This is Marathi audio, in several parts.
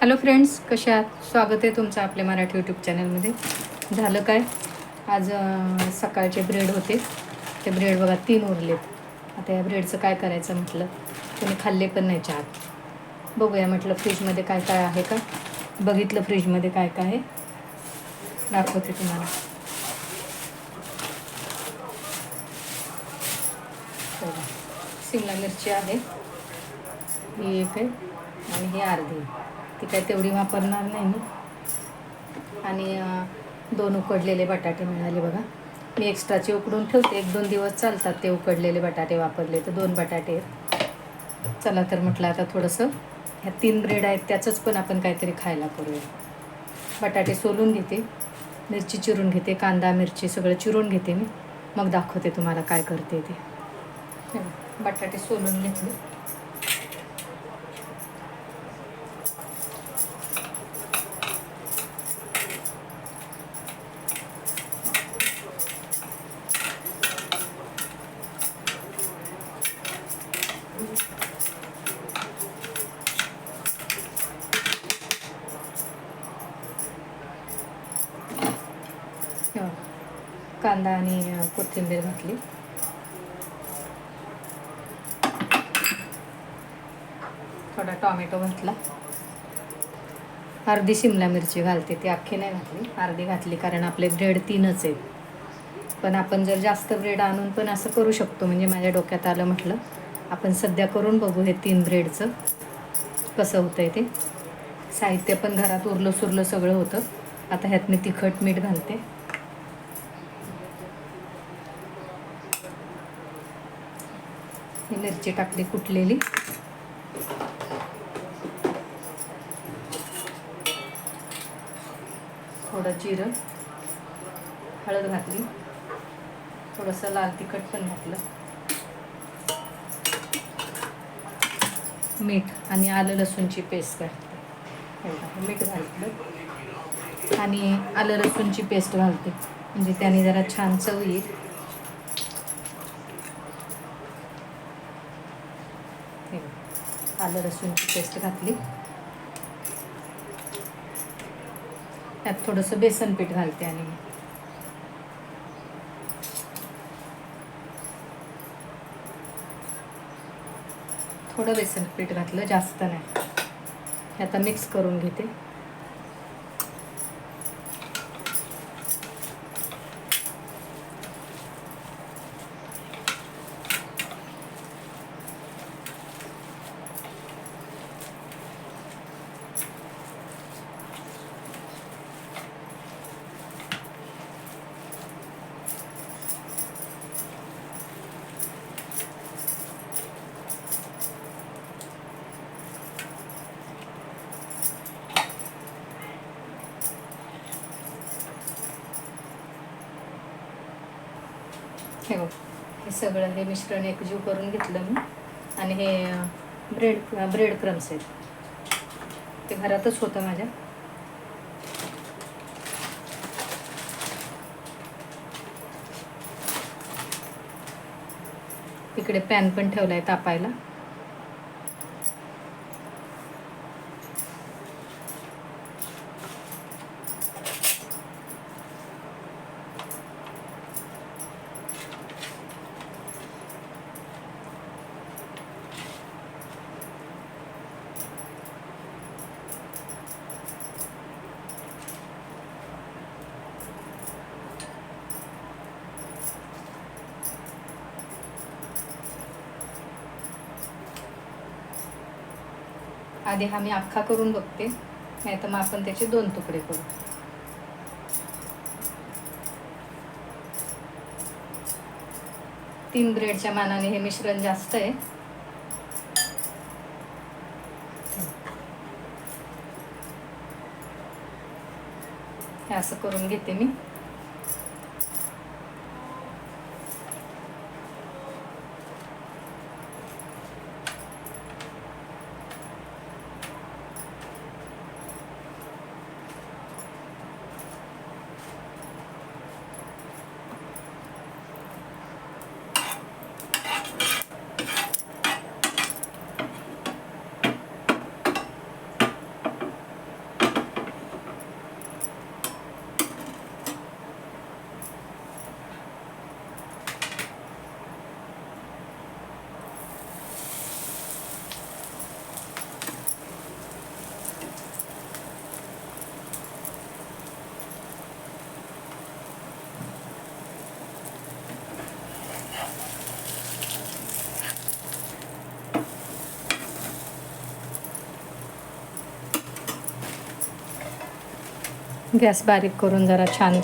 हॅलो फ्रेंड्स कशा आहात? स्वागत आहे तुमचं आपल्या मराठी यूट्यूब चॅनलमध्ये झालं काय? आज सकाळचे ब्रेड होते. ते ब्रेड बघा तीन उरलेत. आता या ब्रेडचं काय करायचं म्हटलं? तुम्ही खाल्ले पण नाही चहात बघूया म्हटलं फ्रीजमध्ये काय काय आहे का? बघितलं फ्रीजमध्ये काय काय आहे? दाखवते तुम्हाला. शिमला मिरची आहे. ही एक आहे. आणि ही अर्धी ती काय तेवढी वापरणार नाही मी. आणि दोन उकडलेले बटाटे मिळाले बघा. मी एक्स्ट्राचे उकडून ठेवते. एक दोन दिवस चालतात ते उकडलेले बटाटे वापरले तर दोन बटाटे आहेत. चला तर म्हटलं आता थोडंसं ह्या तीन ब्रेड आहेत त्याचंच पण आपण काहीतरी खायला करूया. बटाटे सोलून घेते मिरची चिरून घेते कांदा मिरची सगळं चिरून घेते मी. मग दाखवते तुम्हाला काय करते ते. बटाटे सोलून घेतले हे बघा, कांदा आणि कोथिंबीर घातली. थोडा टॉमॅटो घातला. अर्धी शिमला मिरची घालते ती अख्खी नाही घातली. अर्धी घातली कारण आपले ब्रेड तीनच आहेत. पण आपण जर जास्त ब्रेड आणून पण असं करू शकतो म्हणजे माझ्या डोक्यात आलं म्हटलं आपण सध्या करून बघू हे तीन ब्रेडचं कसं होतं आहे ते. साहित्य पण घरात उरलं सुरलं सगळं होतं. आता ह्यात मी तिखट मीठ घालते. ही मिरची टाकली कुटलेली. थोडं जिरं हळद घातली. थोडंसं लाल तिखट पण घातलं. मीठ आणि आलं लसूणची पेस्ट घातली. मीठ घातलं. आणि आलं लसूणची पेस्ट घालते. म्हणजे त्याने जरा छान चव येईल. हे आलं लसूणची पेस्ट घातली. त्यात थोडंसं बेसन पीठ घालते आणि थोडं बेसन पीठ घातलं जास्त नाही. हे आता मिक्स करून घेते. हे बघ हे सगळं हे मिश्रण एकजीव करून घेतलं मी. आणि हे ब्रेड ब्रेड क्रम्स आहेत. ते घरातच होतं माझ्या. इकडे पॅन पण ठेवला आहे तापायला. आधी हा मी अख्खा करून बघते नाही तर मग आपण त्याचे दोन तुकडे करू. तीन ब्रेडच्या मानाने हे मिश्रण जास्त आहे. हे असं करून घेते मी. गॅस बारीक करून जरा छान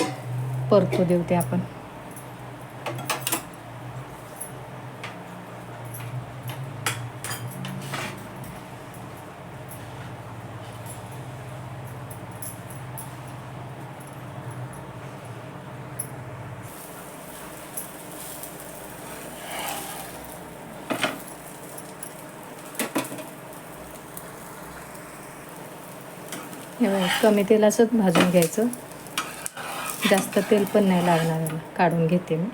परतू देऊ ते आपण. हे कमी तेलाचंच भाजून घ्यायचं. जास्त तेल पण नाही लागणार काढून घेते मी.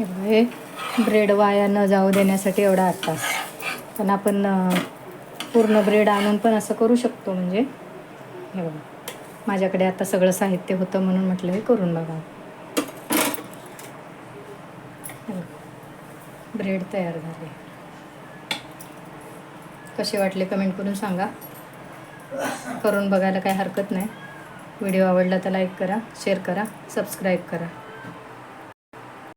हे बघा, हे ब्रेड वाया न जाऊ देण्यासाठी एवढा आत्ता पण आपण पूर्ण ब्रेड आणून पण असं करू शकतो म्हणजे. हे बघा माझ्याकडे आता सगळं साहित्य होतं म्हणून म्हटलं हे करून बघा. बघा, ब्रेड तयार झाले. कसे वाटले कमेंट करून सांगा. करून बघायला काही हरकत नाही. व्हिडिओ आवडला तर लाईक करा शेअर करा सबस्क्राईब करा.